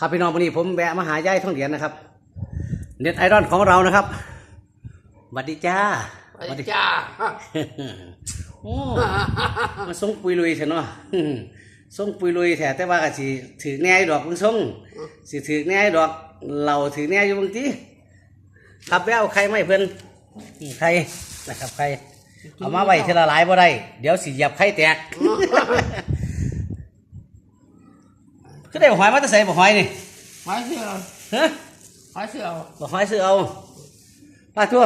ครับพี่น้องวันนี้ผมแวะมาหายายท่องเหรียญนะครับ เน็ตไอรอนของเรานะครับสวัสดีจ้าสวัสดีจ้าโอ้มาส่งปุยลุยเถอะเนาะส่งปุยลุยแท้แต่ว่าก็สิถือแหน่อยู่ดอกเพิ่งส่งสิถือแหน่อยู่ดอกเราถือแหน่อยู่บางทีขับแววใครไม่เพิ่นนี่ใครนะครับใครเอามาไว้ทีละหลายบ่ได้ เดี๋ยวสิเหยียบไข่แตก คือได้บ่หอยมาแต่ใส่บ่หอยนี่หอยเสือฮะหอยเสือบ่หอยซื้อเอาป้าทั่ว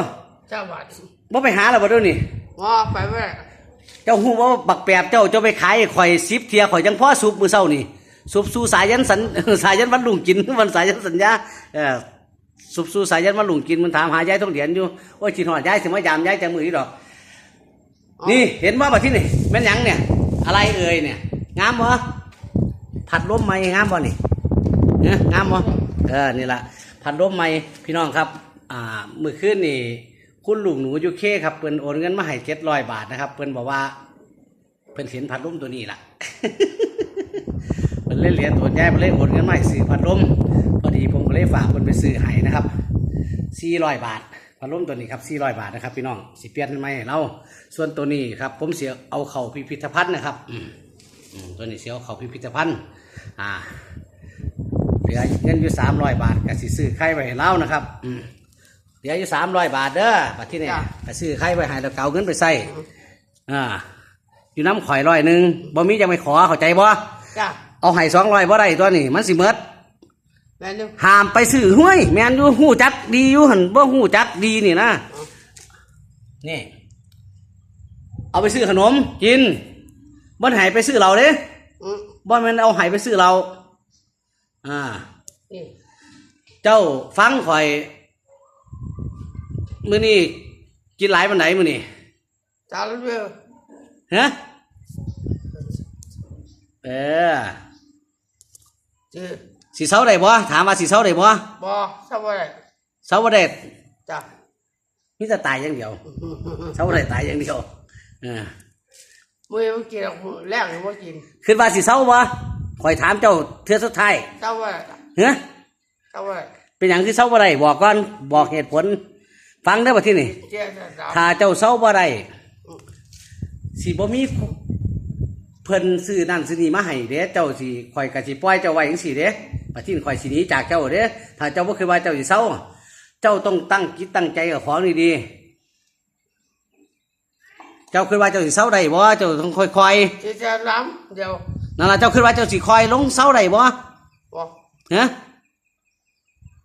เจ้าบัดบ่ไปหาแล้วบ่เดี๋ยวนี้ว่าไปแม่เจ้าฮู้ว่าบักแปบเจ้าเจ้าไปขายให้ข่อย10เที่ยข่อยยังพอสุบมื้อเช้านี่สุบสู่สายันสันสายันวันลุงกิน วันสายันสัญญาเออสุบสู่สายันวันลุงกินมันถามหายายต้องเหรียญอยู่โอ้ยคิดฮอดยายสิมายามยายจังมือนี่ดอก นี่เห็นว่าบัดที่นี่แม่นหยังเนี่ย อะไรเอ่ยเนี่ย งามบ่ ผัดลมไหมงามบ่นี่เนี่ยงามบ่เออนี่ละผัดลมไหมพี่น้องครับ อ่ามื้อคืนนี่คุณลุงหนูยูเคครับเพิ่นโอนเงินมาให้700บาทนะครับเพิ่นบอกว่าเพิ่นเห็นพัดลมตัวนี้ล่ะเพิ่นเล่นเหรียญตัวแย่เพิ่นเล่นโอนเงินมาให้ซื้อพัดลมพอดีผมก็เลยฝากเพิ่นไปซื้อให้นะครับ400บาทพัดลมตัวนี้ครับ400 บาทนะครับพี่น้องสิเปลี่ยนไหมให้เราส่วนตัวนี้ครับ ผมเสียเอาเข้าพิพิธภัณฑ์นะครับอืมตัวนี้เสียเอาเข้าพิพิธภัณฑ์ อ่าเหลือเงินอยู่300บาทก็สิซื้อไข่ไว้ให้เรานะครับอืมเหลืออยู่300บาทเด้อบัดที่นี่ก็ซื้อไข่ไว้ให้แล้วก็เอาเงินไปใส่อ่าอยู่น้ำข่อยร้อยหนึ่งบ่มีจะไม่ขอเข้าใจบ่จ้าเอาให้สองร้อยบ่ได้ตัวนี้มันสิเมิด แม่นึกห้ามไปซื้อห้วยแม่นอยู่หู้จักดีอยู่หันบ่หู้จักดีนี่นะนี่ เอาไปซื้อขนมกินบ่ให้ไปซื้อเราเด้อืม บ่แม่นเอาให้ไปซื้อเรา อ่านี่เจ้าฟังข่อย มื้อนี้กินหลายปานไหนมื้อนี้จ้าลูกเรือฮะเออจือสีเสาได้บ่ถามว่าสีเสาได้บ่บอสบายเสาบ่ได้จ้ามีแต่ตายอย่างเดียวเสาบ่ได้ตายอย่างเดียวเออ มือมันกินหรอกแรกเลยว่ากินคิดว่าสิเสาบ่คอยถามเจ้าเทื่อสุดท้ายเจ้าว่าเฮ้ยเจ้าว่าเป็นหยังคือเสาบ่ได้บอกก่อนบอกเหตุผล ฟังได้อบ่ที่นี่เจ้าจ้าถ้าเจ้าเสาบ่ได้สิบ่มีเพิ่นซื้อนั่นซื้อนี่มาให้เด้เจ้าสิข่อยก็สิปล่อยเจ้าไว้จังซี่เด้บัดที่นี่ข่อยสิหนีจากเจ้าเด้ถ้าเจ้าบ่คิดว่าเจ้าสิเสาเจ้าต้องตั้งจิตตั้งใจกับของดีๆ เจ้าคิดว่าเจ้าสิเสาได้บ่เจ้าต้องค่อยๆเจ้าจะล้ำเดี๋ยวนั่นล่ะเจ้าคิดว่าเจ้าสิคอยลงเสาได้บ่บอกฮะ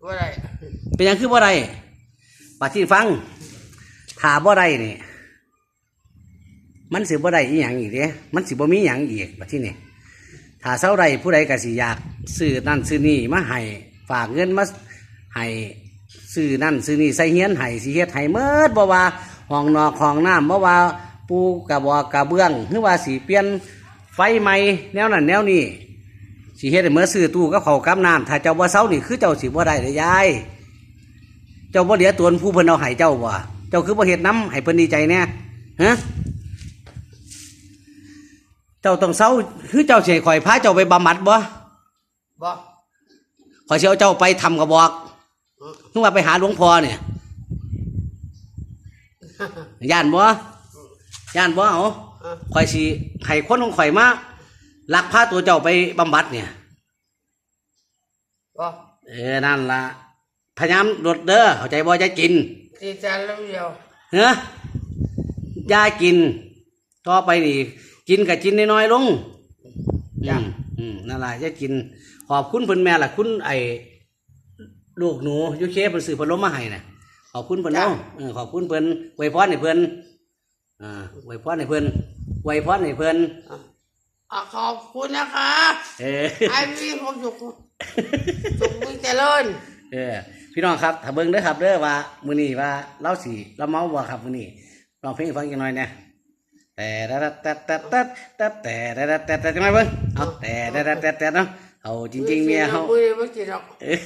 ว่าไรเป็นหยังคือบ่ได้ปาที่ฟังถ้าบ่ได้นี่มันสิบ่ได้อีหยังอีกเด้มันสิบ่มีหยังอีกปาที่นี่ถ้าเสาได้ผู้ใดก็สิอยากซื้อนั่นซื้อนี่มาให้ฝากเงินมาให้ซื้อนั่นซื้อนี่ใส่เฮียนให้สิเฮ็ดให้เมิดบ่ว่าห้องนอกห้องน้ำบ่ว่า ปูกระบอกกระเบื้องหรือว่าสิเปลี่ยนไฟใหม่แนวนั้นแนวนี้สิเฮ็ดให้เมื่อซื้อตู้กับเขาวกับน้ำถ้าเจ้าบ่เซานี่คือเจ้าสิบ่ได้เลยยาย เจ้าบ่เหลือตัวผู้เพิ่นเอาให้เจ้าบ่เจ้าคือบ่เฮ็ดน้ำให้เพิ่นดีใจแน่ฮะเจ้าต้องเซาคือเจ้าสิให้ข่อยพาเจ้าไปบำบัดบ่บอกข่อยสิเอาเจ้าไปทำกระบอกนึกว่าไปหาหลวงพ่อเนี่ยย่านบ่ ย่านบ่เอาข่อยสิให้คนของข่อยมาลักพาตัวเจ้าไปบำบัดเนี่ย บอกเออนั่นละพยายามลดเด้อเข้าใจบ่จะกินเจ้าจะล้ำเดียวเฮ้ยยากิน ต่อไปนี่กินกับกินน้อยๆลงอืมอืมนั่นละจะกิน ขอบคุณเพิ่นแม่ล่ะ คุณไอ้ลูกหนูอยูเคเพิ่นซื้อพัดลมมาให้น่ะขอบคุณเพิ่นเนาะเออขอบคุณเพิ่นไวยพรให้เพิ่น อ่าไวยพรให้เพิ่นไวยพรให้เพิ่นอะขอบคุณนะคะเออให้มีความสุขสุขมีเจริญเออพี่น้องครับถ้าเบิ่งเด้อครับเด้อว่ามื้อนี้ว่าเราสิเราเมาบ่ครับมื้อนี้ลองเพลงให้ฟังจังหน่อยเนี่ยแต่แต่แต่แต่แต่แต่แต่แต่แต่แต่แต่จังไงเบิ่งเอาแต่แต่แต่แต่แต่เนาะเอาจริงๆเมียเฮามือไม่กินหรอกเออ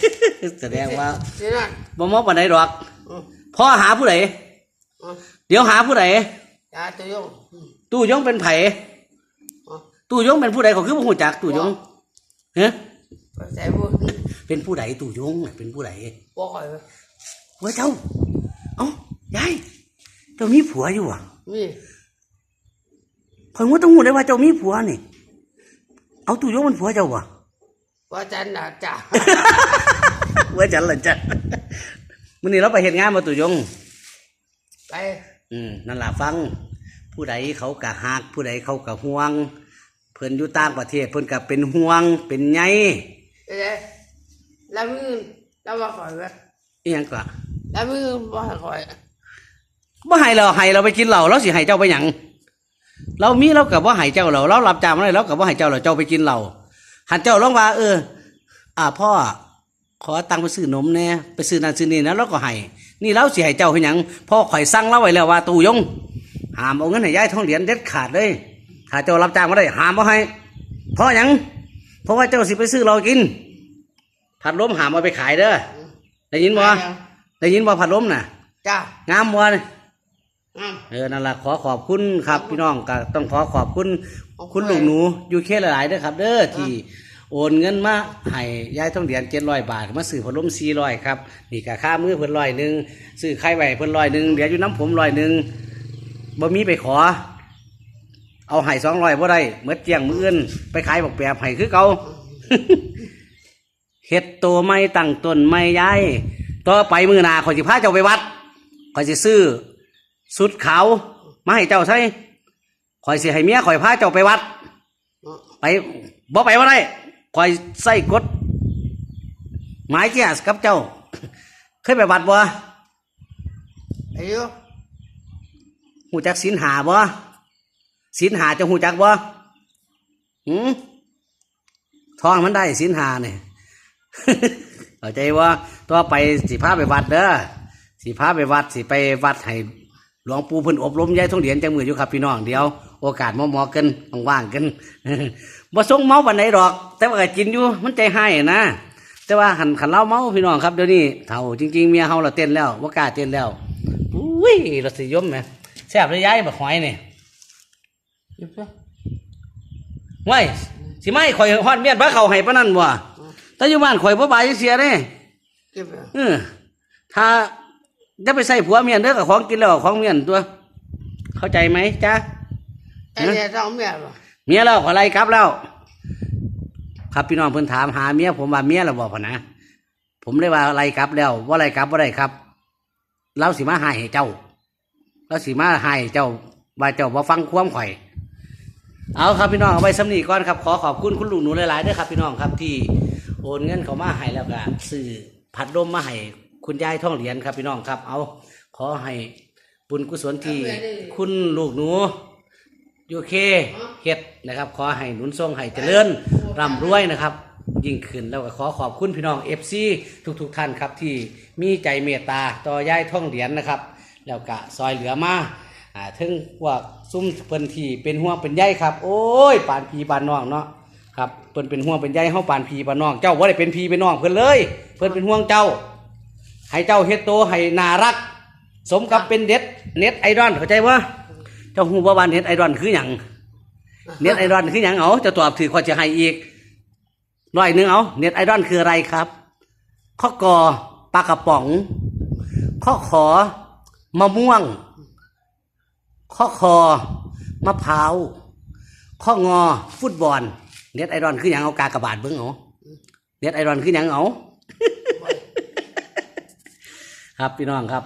แสดงว่าเจ้านั่นบ่เมาปานใดดอกอืมพ่อหาผู้ใดอืมเดี๋ยวหาผู้ใด จ้าจะยงอืมตู้ยงเป็นไผอืมตู้ยงเป็นผู้ใดเขาคือบ่ฮู้จักตู้ยงเฮ้ใส่บุญเป็นผู้ใดตู่ยงน่ะเป็นผู้ใดบ่ข่อยผัวเจ้าเอ้ายายเจ้ามีผัวอยู่อะมีข่อยว่าต้องหูได้ว่าเจ้ามีผัวนี่ เอาตู่ยงมันผัวเจ้าบ่ว่าจันน่ะจ้ะผัวจันล่ะจ้ะมื้อนี้เราไปเฮ็ดงานมาตู่ยงไป อืมนั่นล่ะฟัง ผู้ใดเขากะหัก ผู้ใดเขากะห่วง เพิ่นอยู่ต่างประเทศเพิ่นกะเป็นห่วง เป็นใยไปเลยแล้วมึงแล้วว่าข่อยไหมอีหยังก็แล้วมึงบ่ให้ข่อยบ่ให้เราให้เราไปกินเหล้าเราสิให้เจ้าไปหยังเรามีเรากับว่าให้เจ้าเราเรารับจ้างมาได้เรากับว่าให้เจ้าเราเจ้าไปกินเหล้าหันเจ้าลองว่า เออ อ่าพ่อขอตังค์ไปซื้อนมแหน่ไปซื้อนั่นซื้อนี่นะเราก็ให้นี่เราสิให้เจ้าให้หยังพ่อข่อยสั่งเราไว้แล้วว่า ตู่ยง ห้ามเอาเงินให้ยายทองเหรียญเด็ดขาดเลยถ้าเจ้ารับจ้างมาได้ห้ามบ่ให้เพราะหยังเพราะว่าเจ้าสิไปซื้อเรากิน ผัดลมหามเอาไปขายเด้อได้ยินบ่ได้ยินบ่ผัดลมน่ะ จ้ะงามบ่เนี่ยงามเออนั่นแหละขอขอบคุณครับ พี่น้องก็ต้องขอขอบคุณขอบคุณคุณลูกหนูอยู่เคหลายๆเด้อครับ เด้อที่โอนเงินมาให้ยายต้องเดียนเจ็ดร้อยบาท มาซื้อพัดลมสี่ร้อยครับ นี่ก็ค่ามือเพิ่นร้อยหนึ่งซื้อไข่ไว้เพิ่นร้อยหนึ่งเดี๋ยวอยู่น้ำผมร้อยหนึ่ง บ่มีไปขอ เอาให้สองร้อยบ่ได้เมื่อเจียงมืออื่นไปขายบอกแปบให้คือเก่าเฮ็ดโตไม่ตั้งต้นไม่ย้ายต่อไปมือหนาข่อยสิพาเจ้าไปวัดข่อยสิซื้อสุดขาวมาให้เจ้าใช่ข่อยสิให้เมียข่อยพาเจ้าไปวัด ไปบ่ไปว่าได้ข่อยใส่กฎหมายเจียสกับเจ้าเคยไปวัดบ่อายุ หูจักศีลหาบ่ศีลหาเจะหูจักบ่หืมท้องมันได้ศีลหาเนี่ยเข้าใจว่าต่อไปสิพาไปวัดเด้อสิพาไปวัดสิไปวัดให้หลวงปู่เพิ่นอบรมยายทองเหรียญจังมืออยู่ครับพี่น้องเดียวโอกาสมอมอกันว่างๆกันบ่ทรงเมาวันไหนดอก แต่ว่ากินอยู่มันใจให้นะแต่ว่าหันขันเล่าเมาพี่น้องครับเดี๋ยวนี้เท่าจริง ๆ เมียเฮาเราเต้นแล้วว่ากล้าเต้นแล้วอุ้ยรสนิยมไหม ซ่บเลยยายบักหอยนี่หยิบซะไว้สิไม่ข่อยฮอดเมียดบ่เข้าให้ปานนั้นบ่แต่อยู่บ้านข่อยบ่บายจักเสียเด้เก็บไปเออถ้าจะไปใส่ผัวเมียนเด้อกับของกินแล้วกับของเมียนตัว เข้าใจไหมจ๊ะไอ้เนี่ยต้องเมียบ่เมียแล้วขอไล่กลับแล้วครับพี่น้องเพิ่นถามหาเมียผมว่าเมียแล้วบอกพอนะ ผมเลยว่าไล่กลับแล้วว่าไล่กลับว่าได้ครับ เราสิมาหายให้เจ้า เราสิมาหายให้เจ้าว่าเจ้าบ่ฟังความข่อย เอาครับพี่น้องเอาไว้สำนีก่อนครับขอขอบคุณคุณลุงหนูหลายๆด้วยครับ พี่น้องครับที่โอนเงินเขามาให้แล้วก็ซื้อพัดลมมาให้คุณยายท่องเหรียญครับ พี่น้องครับ เอาขอให้บุญกุศลที่คุณลูกหนูยูเคเฮ็ดนะครับ ขอให้หนุนทรงให้เจริญร่ำรวยนะครับ ยิ่งขึ้นแล้วก็ขอขอบคุณพี่น้องเอฟซีทุกๆท่านครับที่มีใจเมตตาต่อยายท่องเหรียญนะครับ แล้วก็ซอยเหลือมาอ่าถึงพวกซุ่มเพิ่นที่เป็นห่วงเป็นใยครับ โอ้ยปานพีปานน้องเนาะครับเพิ่นเป็นห่วงเป็นใยเฮาปานพีปานน้อง เจ้าบ่ได้เป็นพีเป็นน้องเพิ่นเลย เพิ่นเป็นห่วงเจ้า ให้เจ้าเฮ็ดโตให้น่ารัก สมกับเป็นเด็ดเน็ตไอดอลเข้าใจบ่เจ้าฮู้บ่ว่าเน็ตไอดอลคือหยังเน็ตไอดอลคือหยังเอาเจะตอบถือข้อจะให้อีกร้อยหนึงเอาเน็ตไอดอลคืออะไรครับข้อกอปลากระป๋องข้อขอ มะม่วง ข้อคอ มะพร้าว ข้องอ ฟุตบอล เน็ตไอรอนคืออย่างเอากากระบาดเบิ้งเอาเน็ตไอรอนคืออย่างเอา ครับพี่น้องครับ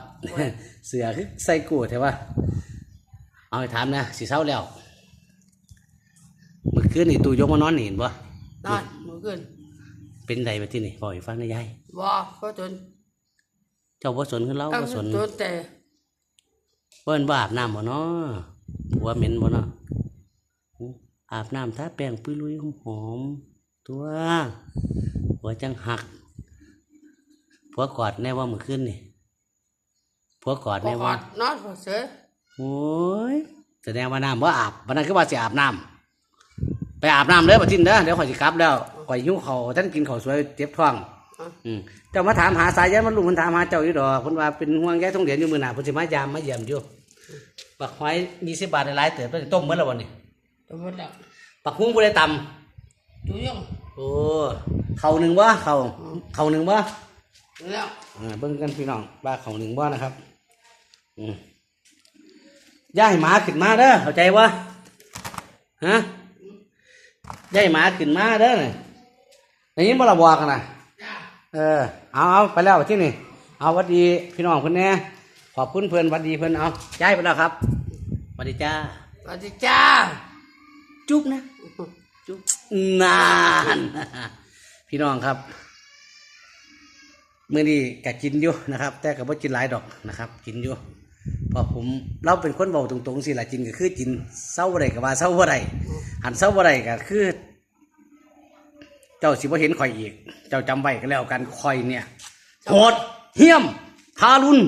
เสือคือใส่กูดใช่ปะเอาไปถามนะสีเศร้าแล้วเมื่อคืนนี่ตู่ยกมานอนนี่เห็นปะนอนมื้อคืนเป็นไรมาที่นี่บอกให้ฟังได้ยายบ่ก็จนเจ้าบ่สนคือเราตั้งบ่สนจนแต่ เปิ้นว่าอาบน้ำบ่เนาะผัวเหม็นบ่เนาะอู้อาบน้ำทาแป้งปุยลุยหอมๆตัวผัวจังหักผัวกอดแน่ว่าเมื่อคืนนี่ผัวกอดบ่แน่กอว่าดนอนก็เสือโอ้ยแสดงว่าน้ำบ่อาบวันนั้นคือว่าสิอาบน้ำไปอาบน้ำเด้อบัดทินเด้อเดี๋ยวข่อยสิกลับแล้วข่อยหิวข้าวท่านกินข้าวสวยเจ็บท้องอะอืม เจ้ามาถามหาสายยันมันลุงมันถามหาเจ้าอยู่ดอกเพิ่นว่าเป็นห่วงยายต้องเหรียญอยู่มื้อหน้าเพิ่นสิมายามมาเยี่ยมอยู่บักหอย20บาทได้หลายเติบไปต้มมื้อละวันนี้ตัวบ่ดอกบักฮุ้งผู้ใดตำดูยังฮโอ้เขาหนึ่งบ่เขาเขาหนึ่งบ่แล้วอ่าเบิ่งกันพี่น้องว่าเขาหนึ่งบ่นะครับอืมย่ายหมาขึ้นมาเด้อเข้าใจบ่ฮะย่ายหมาขึ้นมาเด้อนี่อย่างนี้บ่ละบอกกันนะจ้า เออเอาเอาไปแล้วที่นี่เอาหวัดดีพี่น้องเพิ่นแหน่ขอบคุณเพิ่นหวัดดีเพิ่นเอาย้ายไปแล้วครับหวัดดีจ้าสวัสดีจ้า จุ๊บนะจุ๊บนานพี่น้องครับเมื่อนี้ก็กินอยู่นะครับ แต่ก็บ่กินหลายดอกนะครับ กินอยู่เพราะผมเราเป็นคนบอกตรงๆสิละกินก็คือกินเศร้าบ่ได้ก็ว่าเศร้าบ่ได้หันเศร้าบ่ได้ก็คือ เจ้าสิบ่เห็นข่อยอีก เจ้าจำไว้ก็แล้วกันข่อยเนี่ยโหดเหี้ยมทารุณ